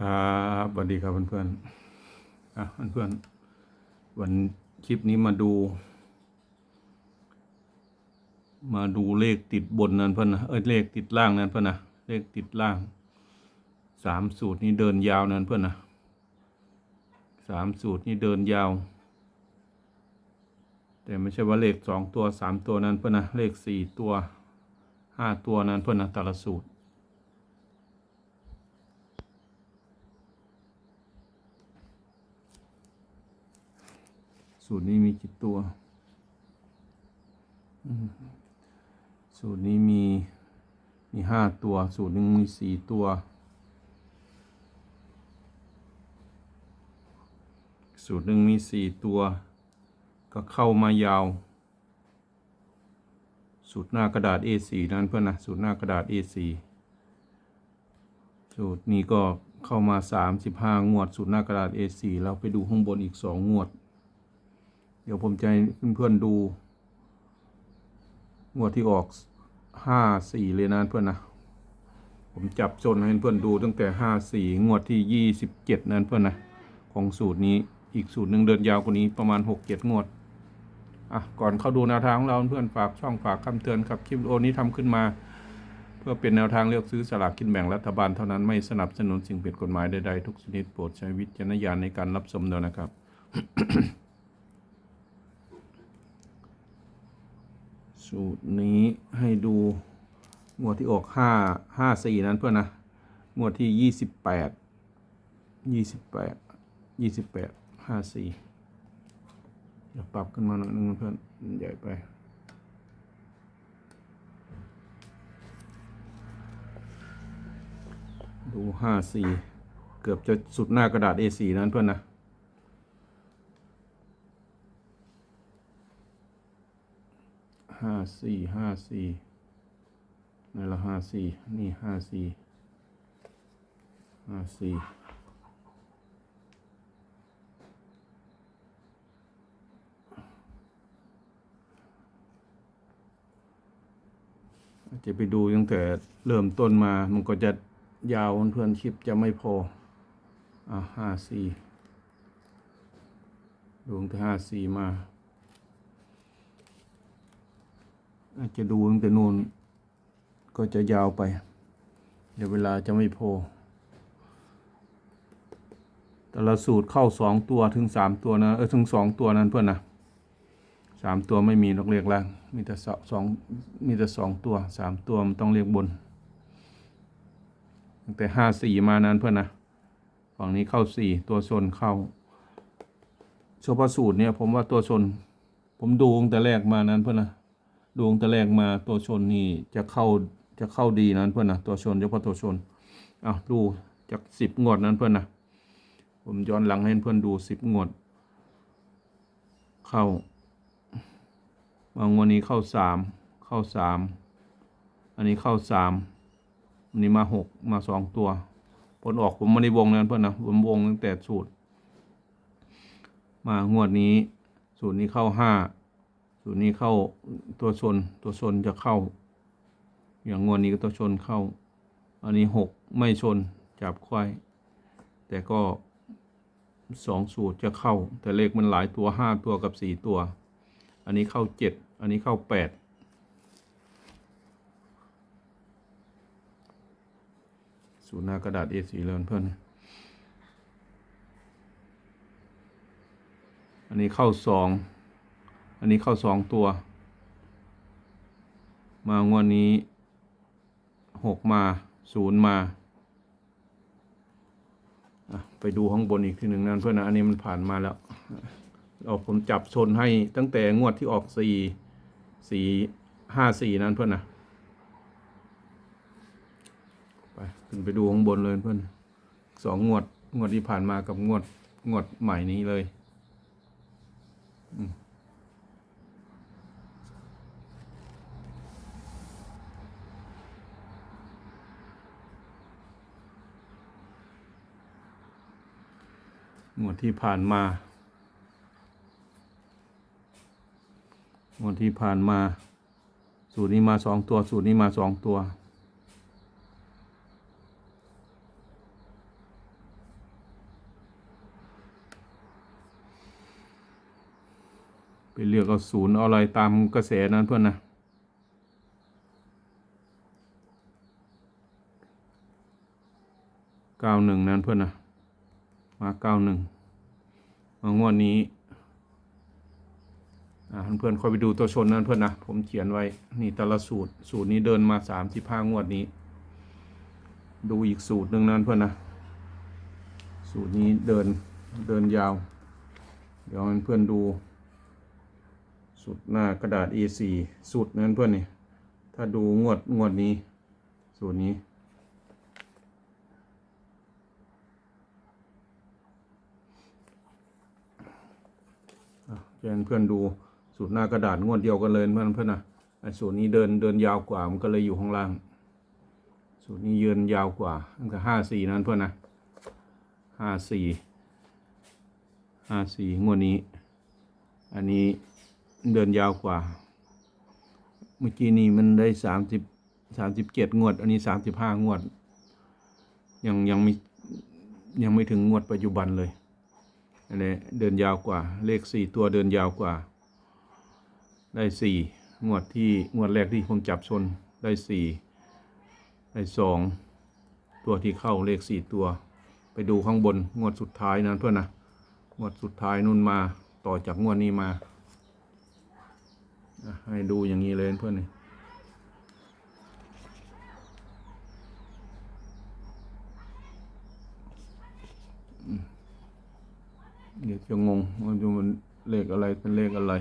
ครับสวัสดีครับเพื่อนๆอะเพื่อนๆวันคลิปนี้มาดู มาดูเลขติดบนนั่นเพื่อนนะเอ้ยเลขติดล่างนั่นเพื่อนนะเลขติดล่างสามสูตรนี้เดินยาวนั่นเพื่อนนะสามสูตรนี้เดินยาว แต่ไม่ใช่ว่าเลขสองตัวสามตัวนั้นเพื่อนนะเลขสี่ตัวห้าตัวนั้นเพื่อนนะแต่ละสูตร สูตรนี้มีกี่ตัว สูตรนี้มีมีห้าตัว สูตรหนึ่งมีสี่ตัว สูตรหนึ่งมีสี่ตัว ก็เข้ามายาว สูตรหน้ากระดาษ A4 นั้นเพื่อนนะสูตรหน้ากระดาษ A4 สูตรนี้ก็เข้ามาสามสิบห้างวด สูตรหน้ากระดาษ A4 แล้วไปดูข้างบนอีกสองงวด เดี๋ยวผมจะให้เพื่อนๆดู งวดที่ออกห้าสี่เลยนะเพื่อนนะผมจับจนให้เพื่อนดูตั้งแต่ห้าสี่งวดที่ยี่สิบเจ็ดนั้นเพื่อนนะของสูตรนี้อีกสูตรหนึ่งเดินยาวกว่านี้ประมาณหกเจ็ดงวดอะก่อนเข้าดูแนวทางของเราเพื่อนฝากช่องฝากคำเตือนครับคลิปโอนี้ทำขึ้นมา เพื่อเป็นแนวทางเลือกซื้อสลากกินแบ่งรัฐบาลเท่านั้นไม่สนับสนุนสิ่งผิดกฎหมายใดๆทุกชนิดโปรดใช้วิจารณญาณในการรับชมด้วยนะครับ สูตรนี้ให้ดูงวดที่ออกห้าห้าสี่นั้นเพื่อนนะงวดที่ยี่สิบแปดยี่สิบแปดยี่สิบแปดห้าสี่เดี๋ยวปรับขึ้นมาหน่อยนึงเพื่อนใหญ่ไปดูห้าสี่เกือบจะสุดหน้ากระดาษ A4 นั้นเพื่อนนะ ห้าสี่ห้าสี่นี่ละห้าสี่นี่ห้าสี่ห้าสี่จะไปดูตั้งแต่เริ่มต้นมา มันก็จะยาวเพื่อนคลิปจะไม่พอ อะห้าสี่ดูตั้งแต่ห้าสี่มา อาจจะดูตั้งแต่นูนก็จะยาวไป เดี๋ยวเวลาจะไม่พอ แต่ละสูตรเข้าสองตัวถึงสามตัวนะ เออถึงสองตัวนั้นเพื่อนนะสามตัวไม่มีนกเรียกล่าง มีแต่สสองมีแต่สองตัวสามตัวมันต้องเรียกบน ตั้งแต่ห้าสี่มานั้นเพื่อนนะฝั่งนี้เข้าสี่ตัวชนเข้าเฉพาะสูตรเนี่ยผมว่าตัวชน ผมดูตั้งแต่แรกมานั้นเพื่อนนะ ดวงต่แรกมาตัวชนนี่จะเข้าจะเข้าดีนั้นเพื่อนนะตัวชนเฉพาะตัวชนอะดูจากสิบงวดนั้นเพื่อนนะผมย้อนหลังให้เพื่อนดูสิบงวด เข้าบางวันนี้เข้าสามเข้าสามอันนี้เข้าสามอันนี้มาหกมาสองตัวผลออกผมไม่ได้วงนั้นเพื่อนนะผมวงตั้งแต่สูตร มางวดนี้ สูตรนี้เข้าห้า สูตรนี้เข้าตัวชนตัวชนจะเข้า อย่างงวดนี้ก็ตัวชนเข้า อันนี้หกไม่ชนจับควายแต่ก็สองสูตรจะเข้า แต่เลขมันหลายตัวห้าตัวกับสี่ตัว อันนี้เข้าเจ็ดอันนี้เข้าแปดสูตรหน้ากระดาษ A4 เลยเพื่อน อันนี้เข้าสอง อันนี้เข้าสองตัว มางวดนี้หกมาศูนย์มาไปดูข้างบนอีกทีหนึ่งนั่นเพื่อนนะอันนี้มันผ่านมาแล้วเอาผมจับชนให้ตั้งแต่งวดที่ออกสี่สี่ห้าสี่นั่นเพื่อนนะไปขึ้นไปดูข้างบนเลยเพื่อนสองงวดงวดที่ผ่านมากับงวดงวดใหม่นี้เลย งวดที่ผ่านมางวดที่ผ่านมา สูตรนี้มาสองตัว สูตรนี้มาสองตัว ไปเลือกเอาศูนย์เอาอะไรตามกระแสนั้นเพื่อนนะเก้าหนึ่งนั้นเพื่อนนะ มาเก้าหนึ่งมางวดนี้อ่าเพื่อนๆค่อยไปดูตัวชนนั้นเพื่อนนะ ผมเขียนไว้ นี่แต่ละสูตร สูตรนี้เดินมาสามสิบห้างวดนี้ ดูอีกสูตรหนึ่งนั้นเพื่อนนะ สูตรนี้เดินเดินยาว เดี๋ยวให้เพื่อนดู สูตรหน้ากระดาษ A4 สูตรนั้นเพื่อนนี่ ถ้าดูงวดงวดนี้ สูตรนี้ อะแจ้ง เพื่อนดูสูตรหน้ากระดาษงวดเดียวกันเลยเพื่อนเพื่อนนะไอ้สูตรนี้เดินเดินยาวกว่ามันก็เลยอยู่ข้างล่าง สูตรนี้เยืนยาวกว่าตั้งแต่ห้าสี่นั้นเพื่อนนะห้าสี่ห้าสี่งวดนี้ อันนี้เดินยาวกว่า เมื่อกี้นี้มันได้สามสิบสามสิบเจ็ดงวด อันนี้สามสิบห้างวด ยังยังไม่ยังไม่ถึงงวดปัจจุบันเลย อันนี้เดินยาวกว่า เลขสี่ตัวเดินยาวกว่า ได้สี่งวดที่งวดแรกที่ผมจับชนได้สี่ได้สองตัวที่เข้าเลขสี่ตัว ไปดูข้างบนงวดสุดท้ายนั้นเพื่อนนะงวดสุดท้ายนู่นมาต่อจากงวดนี้มา ให้ดูอย่างนี้เลยเพื่อนนี่ เดี๋ยวจะงงว่าจะมันเลขอะไรเป็นเลขอะไร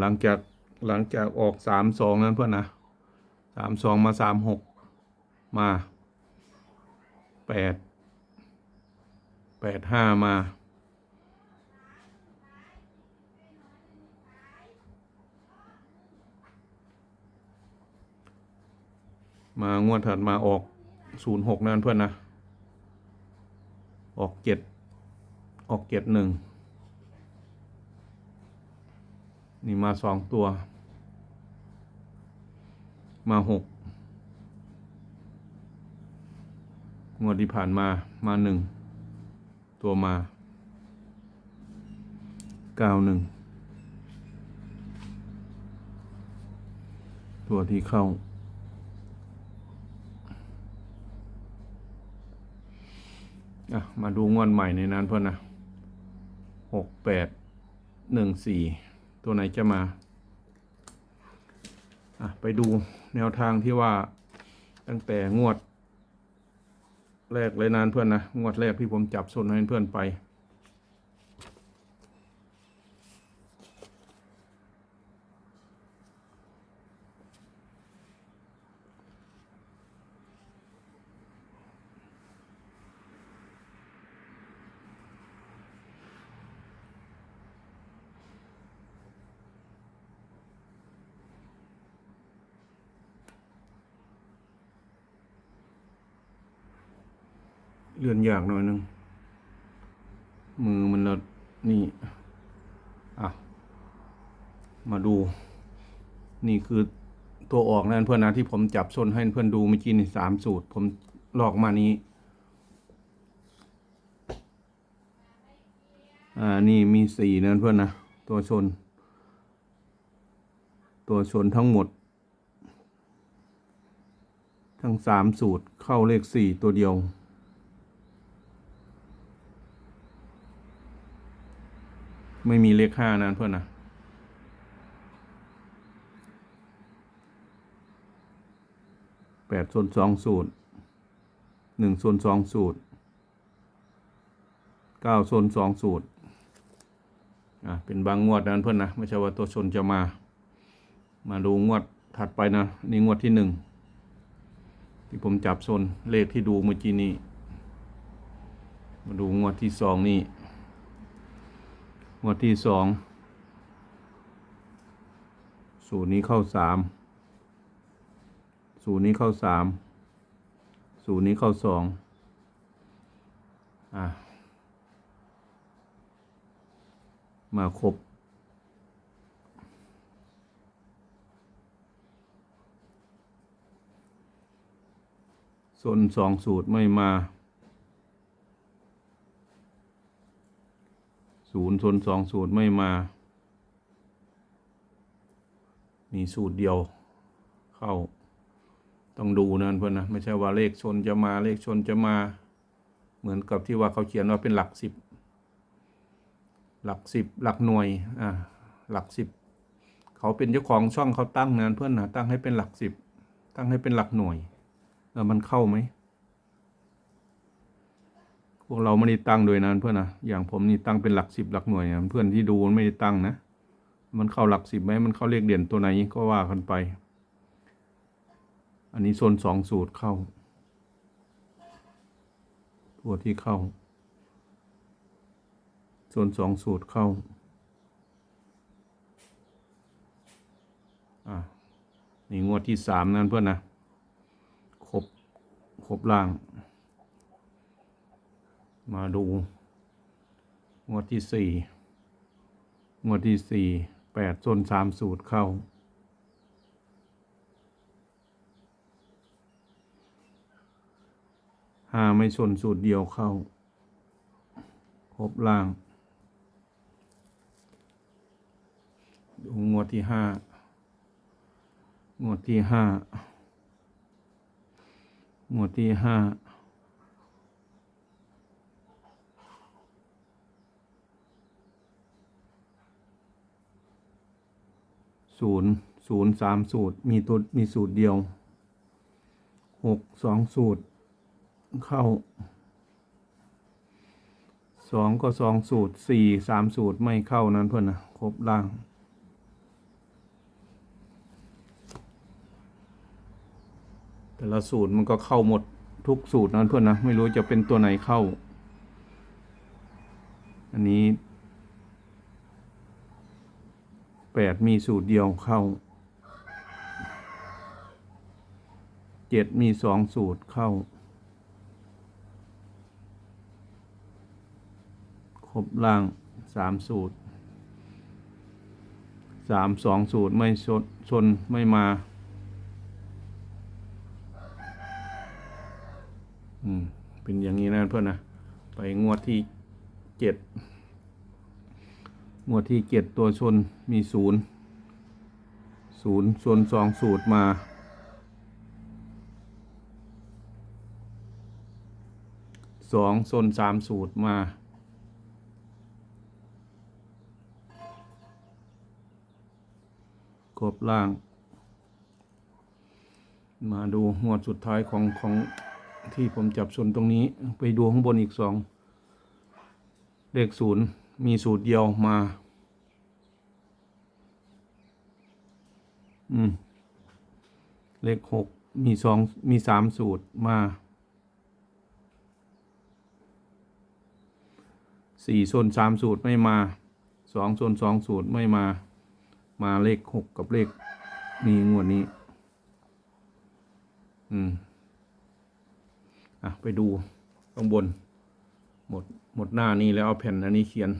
หลังจากหลังจากออกสามสองนั้นเพื่อนนะสามสองมาสามหกมาแปดแปดห้ามามา งวดถัดมาออกศูนย์หกนั่นเพื่อนนะ ออกเจ็ด ออกเจ็ดหนึ่งนี่มาสองตัว มาหกงวดที่ผ่านมามาหนึ่งตัวมาเก้าหนึ่งตัวที่เข้า อะ มาดูงวดใหม่ในนั้นเพื่อนนะ หกแปดหนึ่งสี่ตัวไหนจะมาอะไปดูแนวทางที่ว่าตั้งแต่งวด แรกเลยนานเพื่อนนะ งวดแรกที่ผมจับส่วนให้เพื่อนไป เลื่อนยากหน่อยนึง มือมันละนี่ อะ มาดู นี่คือตัวออกนั่นเพื่อนนะที่ผมจับชนให้เพื่อนดูเมื่อกี้นี่สามสูตร ผมลอกมานี้ อ่า นี่มีสี่นั่นเพื่อนนะ ตัวชน ตัวชนทั้งหมด ทั้งสามสูตรเข้าเลขสี่ตัวเดียว ไม่มีเลขห้านั้นเพื่อนนะแปดส่วนสองสูตรหนึ่งส่วนสองสูตรเก้าส่วนสองสูตรอะเป็นบางงวดนั้นเพื่อนนะไม่ใช่ว่าตัวชนจะมา มาดูงวดถัดไปนะ นี่งวดที่หนึ่งที่ผมจับโซนเลขที่ดูเมื่อกี้นี้ มาดูงวดที่สองนี่ งวดที่สองสูตรนี้เข้าสามสูตรนี้เข้าสามสูตรนี้เข้าสองอะมาครบส่วนสองสูตรไม่มา ศูนย์ส่วนสองสูตรไม่มา มีสูตรเดียวเข้า ต้องดูนั่นเพื่อนนะ ไม่ใช่ว่าเลขชนจะมาเลขชนจะมา เหมือนกับที่ว่าเขาเขียนว่าเป็นหลักสิบ หลักสิบหลักหน่วย อ่า หลักสิบ เขาเป็นเจ้าของช่องเขาตั้งนั้นเพื่อนนะตั้งให้เป็นหลักสิบ ตั้งให้เป็นหลักหน่วย แล้วมันเข้าไหม พวกเราไม่ได้ตั้งโดยนั้นเพื่อนนะอย่างผมนี่ตั้งเป็นหลักสิบหลักหน่วยนะเพื่อนที่ดูไม่ได้ตั้งนะ มันเข้าหลักสิบไหมมันเข้าเลขเด่นตัวไหนก็ว่ากันไป อันนี้โซนสองสูตรเข้า ตัวที่เข้าโซนสองสูตรเข้าอะนี่งวดที่สามนั่นเพื่อนนะครบครบล่าง มาดูงวดที่สี่งวดที่สี่แปดโซนสามสูตรเข้าห้าไม่ชนสูตรเดียวเข้า ครบล่างดูงวดที่ห้างวดที่ห้างวดที่ห้า ศูนย์ศูนย์สามสูตร มีตัวมีสูตรเดียวหกสองสูตร เข้าสองก็สองสูตรสี่สามสูตรไม่เข้านั้นเพื่อนนะครบล่างแต่ละสูตรมันก็เข้าหมดทุกสูตรนั้นเพื่อนนะ ไม่รู้จะเป็นตัวไหนเข้า อันนี้ แปดมีสูตรเดียวเข้าเจ็ดมีสองสูตรเข้า ครบล่างสามสูตรสามสองสูตรไม่ชนชนไม่มาอืมเป็นอย่างนี้นะเพื่อนนะ ไปงวดที่เจ็ด งวดที่เจ็ดตัวชนมีศูนย์ศูนย์ชนสองสูตรมาสองชนสามสูตรมาครบล่าง มาดูงวดสุดท้ายของของที่ผมจับชนตรงนี้ ไปดูข้างบนอีกสองเลขศูนย์ มีสูตรเดียวมา อืม เลขหกมีสองมีสามสูตรมาสี่โซนสามสูตรไม่มาสองโซนสองสูตรไม่มา มาเลขหกกับเลขนี้งวดนี้ อืม อะ ไปดูข้างบนหมด หมดหน้านี้แล้วเอาแผ่นอันนี้เขียน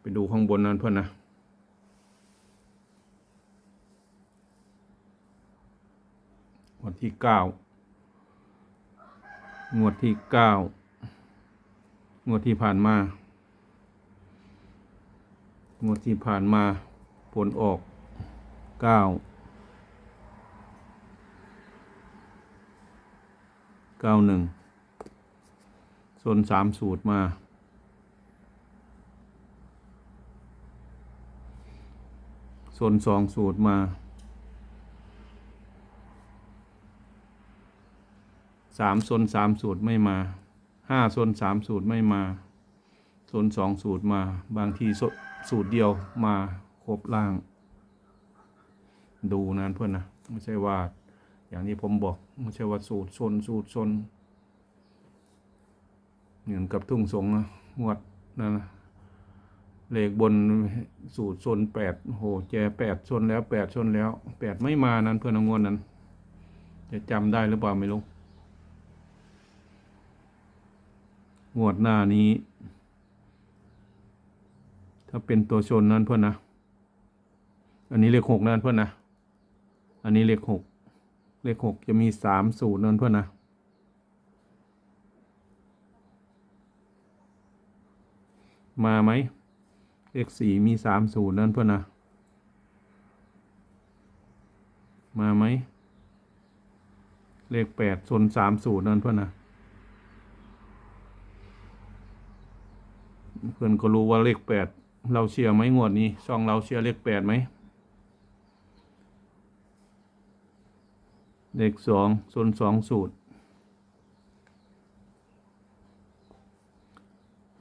ไปดูข้างบนนั้นเพื่อนนะงวดที่เก้างวดที่เก้างวดที่ผ่านมางวดที่ผ่านมาผลออกเก้าเก้าหนึ่ง นสามสูตรมาโซนสองสูตรมา สามโซนสามสูตรไม่มา ห้าโซนสามสูตรไม่มาโซนสองสูตรมา บางทีสูตรเดียวมาครบล่าง ดูนั้นเพื่อนนะ ไม่ใช่ว่า อย่างที่ผมบอก ไม่ใช่ว่าสูตรชนสูตรชน เหมือนกับทุ่งสงนะงวดนั่นนะเลขบนสูตรชนแปดโหแจแปดชนแล้วแปดชนแล้วแปดไม่มานั้นเพื่อนงวดนั้น จะจำได้หรือเปล่าไม่รู้งวดหน้านี้ ถ้าเป็นตัวชนนั้นเพื่อนนะ อันนี้เลขหกนั่นเพื่อนนะ อันนี้เลขหกเลขหกจะมีสามสูตรนั่นเพื่อนนะ มาไหมเลขสี่มีสามสูตรนั่นเพื่อนนะ มาไหม เลขแปดโซนสามสูตรนั่นเพื่อนนะ เพื่อนก็รู้ว่าเลขแปดเราเชียร์ไหมงวดนี้ช่องเราเชียร์เลขแปดไหม เลขสองโซนสองสูตร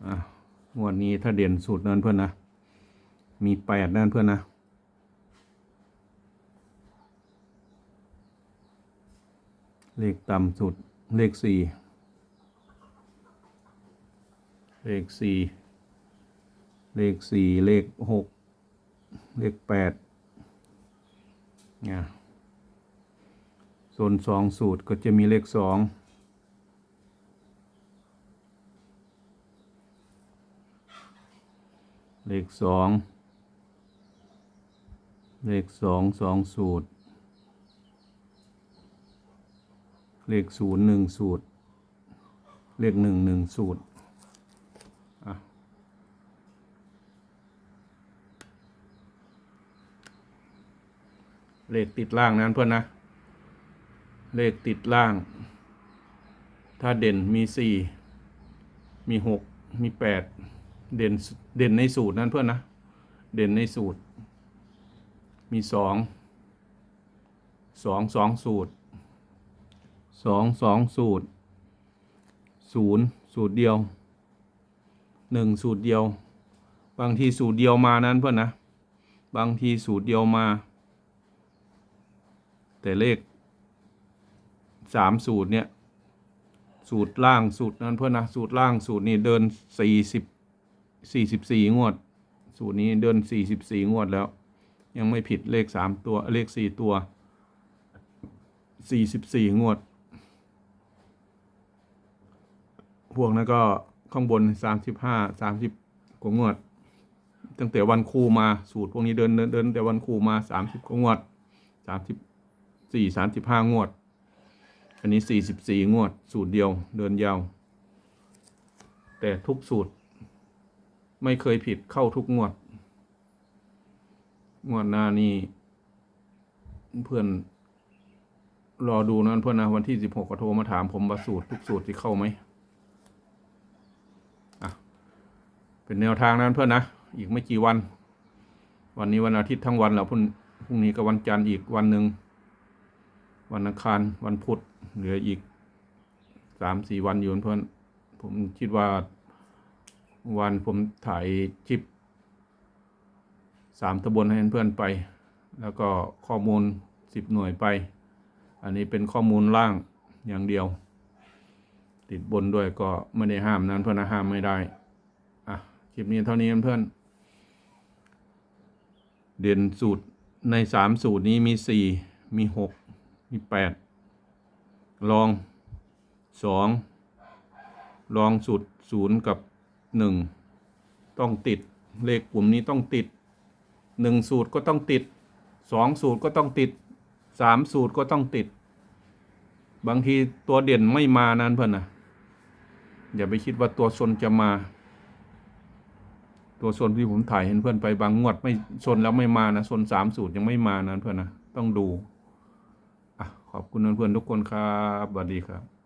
อะง วดนี้ถ้าเด่นสูตรนั้นเพื่อนนะ มีแปดนั่นเพื่อนนะเลขต่ำสุดเลขสี่เลขสี่เลขสี่เลขหกเลขแปดเนี่ยโซนสองสูตรก็จะมีเลขสอง เลขสองเลขสองสองสูตร เลขศูนย์หนึ่งสูตร เลขหนึ่งหนึ่งสูตรเลขติดล่างนั้นเพื่อนนะ เลขติดล่าง ถ้าเด่นมีสี่ มีหก มีแปด เด่นเด่นในสูตรนั้นเพื่อนนะ เด่นในสูตร มีสองสองสองสูตรสองสองสูตรศูนย์สูตรเดียวหนึ่งสูตรเดียว บางทีสูตรเดียวมานั้นเพื่อนนะ บางทีสูตรเดียวมา แต่เลขสามสูตรเนี่ย สูตรล่างสูตรนั้นเพื่อนนะ สูตรล่างสูตรนี้เดินสี่สิบ สี่สิบสี่งวด สูตรนี้เดินสี่สิบสี่งวดแล้ว ยังไม่ผิดเลขสามตัวเลขสี่ตัวสี่สิบสี่งวด พวกนั้นก็ข้างบนสามสิบห้าสามสิบกว่างวด ตั้งแต่วันครูมาสูตรพวกนี้เดินเดินเดินแต่วันครูมาสามสิบกว่างวดสามสิบสี่สามสิบห้างวด อันนี้สี่สิบสี่งวด สูตรเดียวเดินยาว แต่ทุกสูตร ไม่เคยผิดเข้าทุกงวด งวดหน้านี่เพื่อน รอดูนั้นเพื่อนนะวันที่สิบหกก็โทรมาถามผมว่าสูตรทุกสูตรที่เข้าไหมอะเป็นแนวทางนั้นเพื่อนนะ อีกไม่กี่วัน วันนี้วันอาทิตย์ทั้งวันแล้วพรุ่งพรุ่งนี้ก็วันจันทร์อีกวันหนึ่งวันอังคารวันพุธเหลืออีกสามสี่วันอยู่เพื่อน ผมคิดว่า วันผมถ่ายคลิปสามตะบนให้เพื่อนไป แล้วก็ข้อมูลสิบหน่วยไป อันนี้เป็นข้อมูลล่างอย่างเดียว ติดบนด้วยก็ไม่ได้ห้ามนั้นเพื่อนห้ามไม่ได้ อะ คลิปนี้เท่านี้เพื่อน เด่นสูตรในสามสูตรนี้มีสี่มีหกมีแปดลองสองลองสูตรศูนย์กับ หนึ่งต้องติด เลขกลุ่มนี้ต้องติดหนึ่งสูตรก็ต้องติดสองสูตรก็ต้องติดสามสูตรก็ต้องติด บางทีตัวเด่นไม่มานั้นเพื่อนนะอย่าไปคิดว่าตัวชนจะมา ตัวชนที่ผมถ่ายเห็นเพื่อนไปบางงวดไม่ชนแล้วไม่มานะชนสามสูตรยังไม่มานั้นเพื่อนนะต้องดูอะขอบคุณเพื่อนๆทุกคนครับสวัสดีครับ